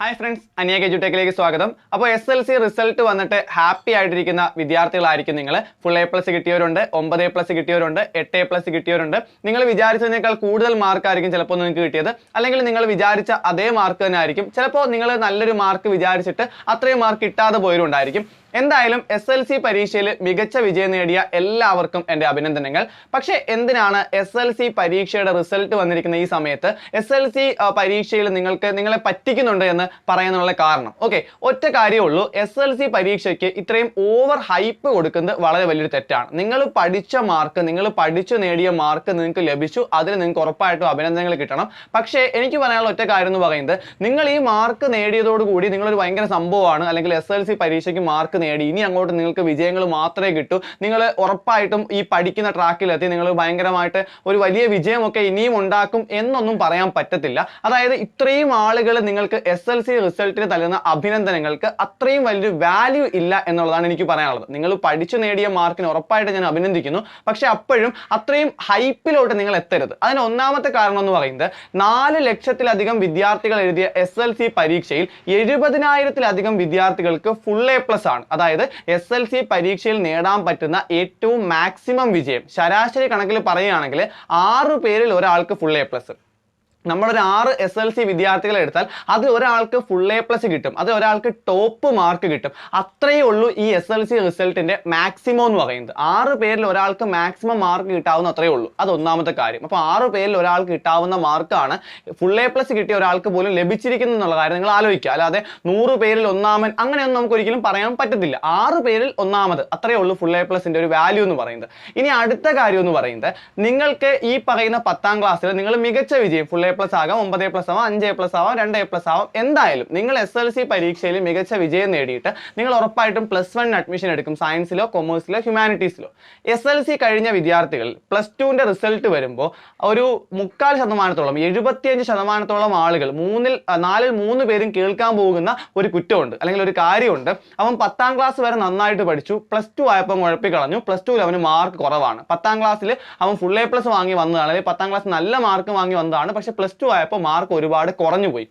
Hi friends അനിയ എജുടെക്കിലേക്ക് സ്വാഗതം. അപ്പോൾ എസ് എൽ സി റിസൾട്ട് വന്നിട്ട് ഹാപ്പി ആയിട്ടിരിക്കുന്ന വിദ്യാർത്ഥികളായിരിക്കും നിങ്ങൾ ഫുൾ എ പ്ലസ് കിട്ടിയവരുണ്ട് ഒമ്പത് എ പ്ലസ് കിട്ടിയവരുണ്ട് എട്ട് എ പ്ലസ് കിട്ടിയവരുണ്ട്. നിങ്ങൾ വിചാരിച്ചതിനേക്കാൾ കൂടുതൽ മാർക്കായിരിക്കും ചിലപ്പോൾ നിങ്ങൾക്ക് കിട്ടിയത്. അല്ലെങ്കിൽ നിങ്ങൾ വിചാരിച്ച അതേ മാർക്ക് തന്നെ ആയിരിക്കും. ചിലപ്പോൾ നിങ്ങൾ നല്ലൊരു മാർക്ക് വിചാരിച്ചിട്ട് അത്രയും മാർക്ക് കിട്ടാതെ പോയവരുണ്ടായിരിക്കും. എന്തായാലും എസ് എൽ സി പരീക്ഷയിൽ മികച്ച വിജയം നേടിയ എല്ലാവർക്കും എന്റെ അഭിനന്ദനങ്ങൾ. പക്ഷേ എന്തിനാണ് എസ് എൽ സി പരീക്ഷയുടെ റിസൾട്ട് വന്നിരിക്കുന്ന ഈ സമയത്ത് എസ് എൽ സി പരീക്ഷയിൽ നിങ്ങൾക്ക് നിങ്ങളെ പറ്റിക്കുന്നുണ്ട് എന്ന് പറയാനുള്ള കാരണം? ഓക്കെ ഒറ്റ കാര്യമേ ഉള്ളൂ. എസ് എൽ സി പരീക്ഷയ്ക്ക് ഇത്രയും ഓവർ ഹൈപ്പ് കൊടുക്കുന്നത് വളരെ വലിയൊരു തെറ്റാണ്. നിങ്ങൾ പഠിച്ച മാർക്ക് നിങ്ങൾ പഠിച്ചു നേടിയ മാർക്ക് നിങ്ങൾക്ക് ലഭിച്ചു. അതിന് നിങ്ങൾക്ക് ഉറപ്പായിട്ടും അഭിനന്ദനങ്ങൾ കിട്ടണം. പക്ഷേ എനിക്ക് പറയാനുള്ള ഒറ്റ കാര്യം എന്ന് പറയുന്നത് നിങ്ങൾ ഈ മാർക്ക് നേടിയതോടുകൂടി നിങ്ങളൊരു ഭയങ്കര സംഭവമാണ്. അല്ലെങ്കിൽ എസ് എൽ സി പരീക്ഷയ്ക്ക് മാർക്ക് നേടി. ഇനി അങ്ങോട്ട് നിങ്ങൾക്ക് വിജയങ്ങൾ മാത്രമേ കിട്ടൂ. നിങ്ങൾ ഉറപ്പായിട്ടും ഈ പഠിക്കുന്ന ട്രാക്കിലെത്തി. നിങ്ങൾ ഭയങ്കരമായിട്ട് ഒരു വലിയ വിജയമൊക്കെ ഇനിയും ഉണ്ടാക്കും എന്നൊന്നും പറയാൻ പറ്റത്തില്ല. അതായത് ഇത്രയും ആളുകൾ നിങ്ങൾക്ക് എസ് എൽ സി റിസൾട്ടിന് അഭിനന്ദനങ്ങൾക്ക് അത്രയും വലിയൊരു വാല്യൂ ഇല്ല എന്നുള്ളതാണ് എനിക്ക് പറയാനുള്ളത്. നിങ്ങൾ പഠിച്ചു നേടിയ മാർക്കിന് ഉറപ്പായിട്ട് ഞാൻ അഭിനന്ദിക്കുന്നു. പക്ഷെ അപ്പോഴും അത്രയും ഹൈപ്പിലോട്ട് നിങ്ങൾ എത്തരുത്. അതിന് ഒന്നാമത്തെ കാരണം എന്ന് പറയുന്നത് നാല് ലക്ഷത്തിലധികം വിദ്യാർത്ഥികൾ എഴുതിയ എസ് എൽ സി പരീക്ഷയിൽ എഴുപതിനായിരത്തിലധികം വിദ്യാർത്ഥികൾക്ക് ഫുൾ എ പ്ലസ് ആണ്. അതായത് എസ് എൽ സി പരീക്ഷയിൽ നേടാൻ പറ്റുന്ന ഏറ്റവും മാക്സിമം വിജയം. ശരാശരി കണക്കിൽ പറയുകയാണെങ്കിൽ ആറ് പേരിൽ ഒരാൾക്ക് ഫുൾ എ പ്ലസ് നമ്മളൊരു ആറ് എസ് എൽ സി വിദ്യാർത്ഥികളെ എടുത്താൽ അത് ഒരാൾക്ക് ഫുൾ എ പ്ലസ് കിട്ടും. അത് ഒരാൾക്ക് ടോപ്പ് മാർക്ക് കിട്ടും. അത്രയേ ഉള്ളൂ ഈ എസ് എൽ സി റിസൾട്ടിന്റെ മാക്സിമം എന്ന് പറയുന്നത്. ആറ് പേരിൽ ഒരാൾക്ക് മാക്സിമം മാർക്ക് കിട്ടാവുന്ന അത്രയേ ഉള്ളൂ. അത് ഒന്നാമത്തെ കാര്യം. അപ്പോൾ ആറ് പേരിൽ ഒരാൾക്ക് കിട്ടാവുന്ന മാർക്കാണ് ഫുൾ എ പ്ലസ് കിട്ടിയ ഒരാൾക്ക് പോലും ലഭിച്ചിരിക്കുന്നു എന്നുള്ള കാര്യം നിങ്ങൾ ആലോചിക്കുക. അല്ലാതെ നൂറ് പേരിൽ ഒന്നാമൻ അങ്ങനെയൊന്നും നമുക്ക് ഒരിക്കലും പറയാൻ പറ്റത്തില്ല. ആറ് പേരിൽ ഒന്നാമത് അത്രയേ ഉള്ളൂ ഫുൾ എ പ്ലസിന്റെ ഒരു വാല്യൂ എന്ന് പറയുന്നത്. ഇനി അടുത്ത കാര്യം എന്ന് പറയുന്നത് നിങ്ങൾക്ക് ഈ പറയുന്ന പത്താം ക്ലാസ്സിൽ നിങ്ങൾ മികച്ച വിജയം ഫുൾ എ പ്ലസ് ആകാം ഒമ്പത് എ പ്ലസ് ആവാം അഞ്ച് എ പ്ലസ് ആവാം രണ്ട് എ പ്ലസ് ആവാം. എന്തായാലും നിങ്ങൾ എസ് എൽ സി പരീക്ഷയിൽ മികച്ച വിജയം നേടിയിട്ട് നിങ്ങൾ ഉറപ്പായിട്ടും പ്ലസ് വൺ അഡ്മിഷൻ എടുക്കും സയൻസിലോ കൊമേഴ്സിലോ ഹ്യൂമാനിറ്റീസിലോ എസ് എൽ സി കഴിഞ്ഞ വിദ്യാർത്ഥികൾ പ്ലസ് ടുവിന്റെ റിസൾട്ട് വരുമ്പോൾ ഒരു മുക്കാൽ ശതമാനത്തോളം എഴുപത്തിയഞ്ച് ശതമാനത്തോളം ആളുകൾ മൂന്നിൽ നാലിൽ മൂന്ന് പേരും കേൾക്കാൻ പോകുന്ന ഒരു കുറ്റമുണ്ട് അല്ലെങ്കിൽ ഒരു കാര്യമുണ്ട്. അവൻ പത്താം ക്ലാസ് വരെ നന്നായിട്ട് പഠിച്ചു പ്ലസ് ടു ആയപ്പോൾ കുഴപ്പിക്കളഞ്ഞു പ്ലസ് ടുവിൽ അവന് മാർക്ക് കുറവാണ്. പത്താം ക്ലാസ്സിൽ അവൻ ഫുൾ എ പ്ലസ് വാങ്ങി വന്നതാണ് അല്ലെങ്കിൽ പത്താം ക്ലാസ് നല്ല മാർക്ക് വാങ്ങി വന്നതാണ് പക്ഷെ പ്ലസ് ടു ആയപ്പോൾ മാർക്ക് ഒരുപാട് കുറഞ്ഞു പോയി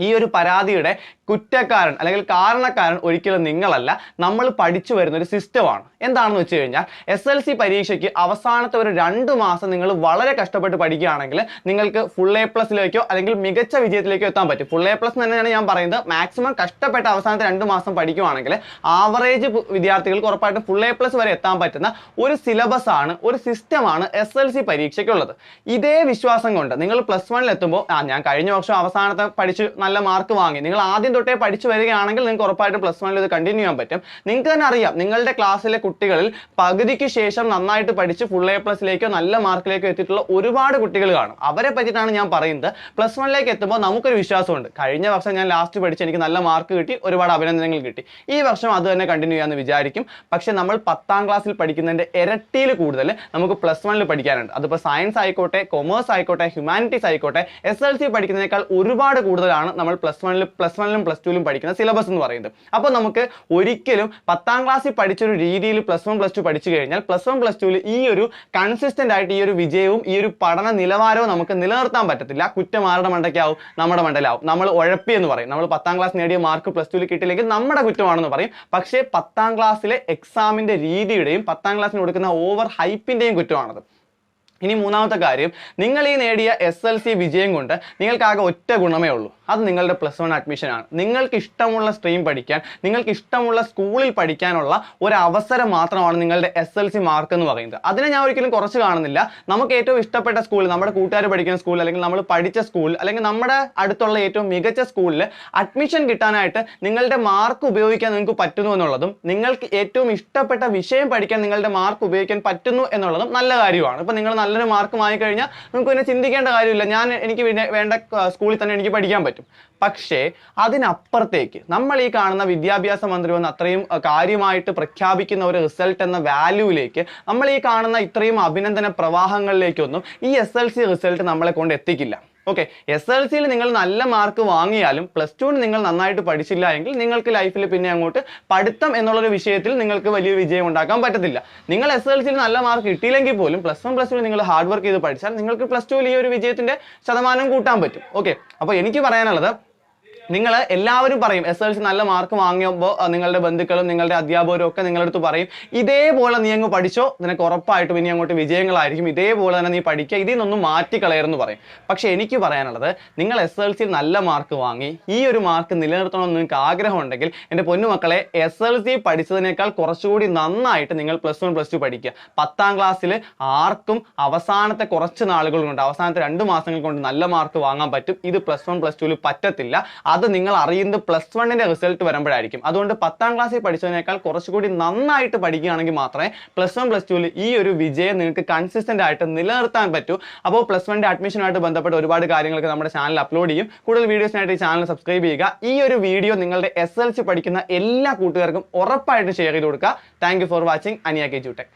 ഈ ഒരു പരാതിയുടെ കുറ്റക്കാരൻ അല്ലെങ്കിൽ കാരണക്കാരൻ ഒരിക്കലും നിങ്ങളല്ല. നമ്മൾ പഠിച്ചു വരുന്ന ഒരു സിസ്റ്റമാണ് എന്താണെന്ന് വെച്ച് കഴിഞ്ഞാൽ എസ് എൽ സി പരീക്ഷയ്ക്ക് അവസാനത്തെ ഒരു രണ്ട് മാസം നിങ്ങൾ വളരെ കഷ്ടപ്പെട്ട് പഠിക്കുകയാണെങ്കിൽ നിങ്ങൾക്ക് ഫുൾ എ പ്ലസിലേക്കോ അല്ലെങ്കിൽ മികച്ച വിജയത്തിലേക്കോ എത്താൻ പറ്റും. ഫുൾ എ പ്ലസ് തന്നെയാണ് ഞാൻ പറയുന്നത്. മാക്സിമം കഷ്ടപ്പെട്ട് അവസാനത്തെ രണ്ട് മാസം പഠിക്കുകയാണെങ്കിൽ ആവറേജ് വിദ്യാർത്ഥികൾക്ക് ഉറപ്പായിട്ടും ഫുൾ എ പ്ലസ് വരെ എത്താൻ പറ്റുന്ന ഒരു സിലബസ് ആണ് ഒരു സിസ്റ്റമാണ് എസ് എൽ സി പരീക്ഷയ്ക്കുള്ളത്. ഇതേ വിശ്വാസം കൊണ്ട് നിങ്ങൾ പ്ലസ് വണ്ണിൽ എത്തുമ്പോൾ ആ ഞാൻ കഴിഞ്ഞ വർഷം അവസാനത്തെ പഠിച്ച് നല്ല മാർക്ക് വാങ്ങി. നിങ്ങൾ ആദ്യം തൊട്ടേ പഠിച്ചു വരികയാണെങ്കിൽ നിങ്ങൾക്ക് ഉറപ്പായിട്ടും പ്ലസ് വണ്ണിൽ ഇത് കണ്ടിന്യൂ ചെയ്യാൻ പറ്റും. നിങ്ങൾക്ക് തന്നെ അറിയാം നിങ്ങളുടെ ക്ലാസ്സിലെ കുട്ടികളിൽ പകുതിക്ക് ശേഷം നന്നായിട്ട് പഠിച്ച് ഫുൾ എ പ്ലസിലേക്കോ നല്ല മാർക്കിലേക്കോ എത്തിയിട്ടുള്ള ഒരുപാട് കുട്ടികൾ കാണും. അവരെ പറ്റിയിട്ടാണ് ഞാൻ പറയുന്നത്. പ്ലസ് വണ്ണിലേക്ക് എത്തുമ്പോൾ നമുക്കൊരു വിശ്വാസമുണ്ട്. കഴിഞ്ഞ വർഷം ഞാൻ ലാസ്റ്റ് പഠിച്ച് എനിക്ക് നല്ല മാർക്ക് കിട്ടി ഒരുപാട് അഭിനന്ദനങ്ങൾ കിട്ടി. ഈ വർഷം അത് തന്നെ കണ്ടിന്യൂ ചെയ്യാമെന്ന് വിചാരിക്കും. പക്ഷെ നമ്മൾ പത്താം ക്ലാസ്സിൽ പഠിക്കുന്നതിന്റെ ഇരട്ടിയിൽ കൂടുതൽ നമുക്ക് പ്ലസ് വണ്ണിൽ പഠിക്കാനുണ്ട്. അതിപ്പോൾ സയൻസ് ആയിക്കോട്ടെ കൊമേഴ്സ് ആയിക്കോട്ടെ ഹ്യൂമാനിറ്റീസ് ആയിക്കോട്ടെ എസ് എൽ സി പഠിക്കുന്നതിനേക്കാൾ ഒരുപാട് കൂടുതലാണ് നമ്മൾ പ്ലസ് വണ്ണിൽ പ്ലസ് വണ്ണിലും പ്ലസ് ടുവിലും പഠിക്കുന്ന സിലബസ് എന്ന് പറയുന്നത്. അപ്പോൾ നമുക്ക് ഒരിക്കലും പത്താം ക്ലാസ്സിൽ പഠിച്ചൊരു രീതിയിൽ പ്ലസ് വൺ പ്ലസ് ടു പഠിച്ചു കഴിഞ്ഞാൽ പ്ലസ് വൺ പ്ലസ് ടുവിൽ ഈ ഒരു കൺസിസ്റ്റന്റ് ആയിട്ട് ഈ ഒരു വിജയവും ഈ ഒരു പഠന നിലവാരവും നമുക്ക് നിലനിർത്താൻ പറ്റത്തില്ല. കുറ്റം ആരുടെ മണ്ടയ്ക്കാവും? നമ്മുടെ മണ്ടലാവും. നമ്മൾ ഉഴപ്പി എന്ന് പറയും. നമ്മൾ പത്താം ക്ലാസ് നേടിയ മാർക്ക് പ്ലസ് ടുവിൽ കിട്ടിയില്ലെങ്കിൽ നമ്മുടെ കുറ്റമാണെന്ന് പറയും. പക്ഷേ പത്താം ക്ലാസ്സിലെ എക്സാമിന്റെ രീതിയുടെയും പത്താം ക്ലാസ്സിന് കൊടുക്കുന്ന ഓവർ ഹൈപ്പിന്റെയും കുറ്റമാണത്. ഇനി മൂന്നാമത്തെ കാര്യം നിങ്ങൾ ഈ നേടിയ എസ് എൽ സി വിജയം കൊണ്ട് നിങ്ങൾക്കാകെ ഒറ്റ ഗുണമേ ഉള്ളൂ. അത് നിങ്ങളുടെ പ്ലസ് വൺ അഡ്മിഷൻ ആണ്. നിങ്ങൾക്ക് ഇഷ്ടമുള്ള സ്ട്രീം പഠിക്കാൻ നിങ്ങൾക്ക് ഇഷ്ടമുള്ള സ്കൂളിൽ പഠിക്കാനുള്ള ഒരു അവസരം മാത്രമാണ് നിങ്ങളുടെ എസ് എൽ സി മാർക്ക് എന്ന് പറയുന്നത്. അതിനെ ഞാൻ ഒരിക്കലും കുറച്ച് കാണുന്നില്ല. നമുക്ക് ഏറ്റവും ഇഷ്ടപ്പെട്ട സ്കൂൾ നമ്മുടെ കൂട്ടുകാർ പഠിക്കുന്ന സ്കൂൾ അല്ലെങ്കിൽ നമ്മൾ പഠിച്ച സ്കൂൾ അല്ലെങ്കിൽ നമ്മുടെ അടുത്തുള്ള ഏറ്റവും മികച്ച സ്കൂളിൽ അഡ്മിഷൻ കിട്ടാനായിട്ട് നിങ്ങളുടെ മാർക്ക് ഉപയോഗിക്കാൻ നിങ്ങൾക്ക് പറ്റുന്നു എന്നുള്ളതും നിങ്ങൾക്ക് ഏറ്റവും ഇഷ്ടപ്പെട്ട വിഷയം പഠിക്കാൻ നിങ്ങളുടെ മാർക്ക് ഉപയോഗിക്കാൻ പറ്റുന്നു എന്നുള്ളതും നല്ല കാര്യമാണ്. ഇപ്പം നിങ്ങൾ നല്ലൊരു മാർക്ക് വാങ്ങിക്കഴിഞ്ഞാൽ നിങ്ങൾക്ക് പിന്നെ ചിന്തിക്കേണ്ട കാര്യമില്ല. ഞാൻ എനിക്ക് വേണ്ട സ്കൂളിൽ തന്നെ എനിക്ക് പഠിക്കാൻ പറ്റും. പക്ഷേ അതിനപ്പുറത്തേക്ക് നമ്മൾ ഈ കാണുന്ന വിദ്യാഭ്യാസ മന്ത്രി വന്ന് അത്രയും കാര്യമായിട്ട് പ്രഖ്യാപിക്കുന്ന ഒരു റിസൾട്ട് എന്ന വാല്യൂവിലേക്ക് നമ്മൾ ഈ കാണുന്ന ഇത്രയും അഭിനന്ദന പ്രവാഹങ്ങളിലേക്കൊന്നും ഈ എസ് എൽ സി റിസൾട്ട് നമ്മളെ കൊണ്ട് എത്തിക്കില്ല. ഓക്കെ എസ് എൽ സിയിൽ നിങ്ങൾ നല്ല മാർക്ക് വാങ്ങിയാലും പ്ലസ് ടുവിന് നിങ്ങൾ നന്നായിട്ട് പഠിച്ചില്ല എങ്കിൽ നിങ്ങൾക്ക് ലൈഫിൽ പിന്നെ അങ്ങോട്ട് പഠിത്തം എന്നുള്ളൊരു വിഷയത്തിൽ നിങ്ങൾക്ക് വലിയ വിജയം ഉണ്ടാക്കാൻ പറ്റത്തില്ല. നിങ്ങൾ എസ് എൽ സിയിൽ നല്ല മാർക്ക് കിട്ടിയില്ലെങ്കിൽ പോലും പ്ലസ് വൺ പ്ലസ് ടു നിങ്ങൾ ഹാർഡ് വർക്ക് ചെയ്ത് പഠിച്ചാൽ നിങ്ങൾക്ക് പ്ലസ് ടുവിൽ ഈ ഒരു വിജയത്തിന്റെ ശതമാനം കൂട്ടാൻ പറ്റും. ഓക്കെ അപ്പോൾ എനിക്ക് പറയാനുള്ളത് നിങ്ങൾ എല്ലാവരും പറയും എസ് എൽ സി നല്ല മാർക്ക് വാങ്ങിയപ്പോൾ നിങ്ങളുടെ ബന്ധുക്കളും നിങ്ങളുടെ അധ്യാപകരും ഒക്കെ നിങ്ങളുടെ അടുത്ത് പറയും ഇതേപോലെ നീ അങ്ങ് പഠിച്ചോ നിനക്ക് ഉറപ്പായിട്ടും ഇനി അങ്ങോട്ട് വിജയങ്ങളായിരിക്കും. ഇതേപോലെ തന്നെ നീ പഠിക്കുക ഇതിൽ നിന്നൊന്നും മാറ്റിക്കളയരുന്ന് പറയും. പക്ഷേ എനിക്ക് പറയാനുള്ളത് നിങ്ങൾ എസ് എൽ സിയിൽ നല്ല മാർക്ക് വാങ്ങി ഈ ഒരു മാർക്ക് നിലനിർത്തണമെന്ന് നിങ്ങൾക്ക് ആഗ്രഹമുണ്ടെങ്കിൽ എന്റെ പൊന്നുമക്കളെ എസ് എൽ സി പഠിച്ചതിനേക്കാൾ കുറച്ചുകൂടി നന്നായിട്ട് നിങ്ങൾ പ്ലസ് വൺ പ്ലസ് ടു പഠിക്കുക. പത്താം ക്ലാസ്സിൽ ആർക്കും അവസാനത്തെ കുറച്ച് നാളുകൾ കൊണ്ട് അവസാനത്തെ രണ്ട് മാസങ്ങൾ കൊണ്ട് നല്ല മാർക്ക് വാങ്ങാൻ പറ്റും. ഇത് പ്ലസ് വൺ പ്ലസ് ടുവിൽ പറ്റത്തില്ല. അത് നിങ്ങൾ അറിയുന്നത് പ്ലസ് വണ്ണിന്റെ റിസൾട്ട് വരുമ്പോഴായിരിക്കും. അതുകൊണ്ട് പത്താം ക്ലാസ്സിൽ പഠിച്ചതിനേക്കാൾ കുറച്ചുകൂടി നന്നായിട്ട് പഠിക്കുകയാണെങ്കിൽ മാത്രമേ പ്ലസ് വൺ പ്ലസ് ടുവിൽ ഈ ഒരു വിജയം നിങ്ങൾക്ക് കൺസിസ്റ്റന്റ് ആയിട്ട് നിലനിർത്താൻ പറ്റൂ. അപ്പോൾ പ്ലസ് വണ്ണിന്റെ അഡ്മിഷനുമായിട്ട് ബന്ധപ്പെട്ട് ഒരുപാട് കാര്യങ്ങളൊക്കെ നമ്മുടെ ചാനൽ അപ്ലോഡ് ചെയ്യും. കൂടുതൽ വീഡിയോസിനായിട്ട് ഈ ചാനൽ സബ്സ്ക്രൈബ് ചെയ്യുക. ഈ ഒരു വീഡിയോ നിങ്ങളുടെ എസ് എൽ സി പഠിക്കുന്ന എല്ലാ കൂട്ടുകാർക്കും ഉറപ്പായിട്ട് ഷെയർ ചെയ്ത് കൊടുക്കുക. താങ്ക് ഫോർ വാച്ചിങ് അനിയ കെ ജൂടെക്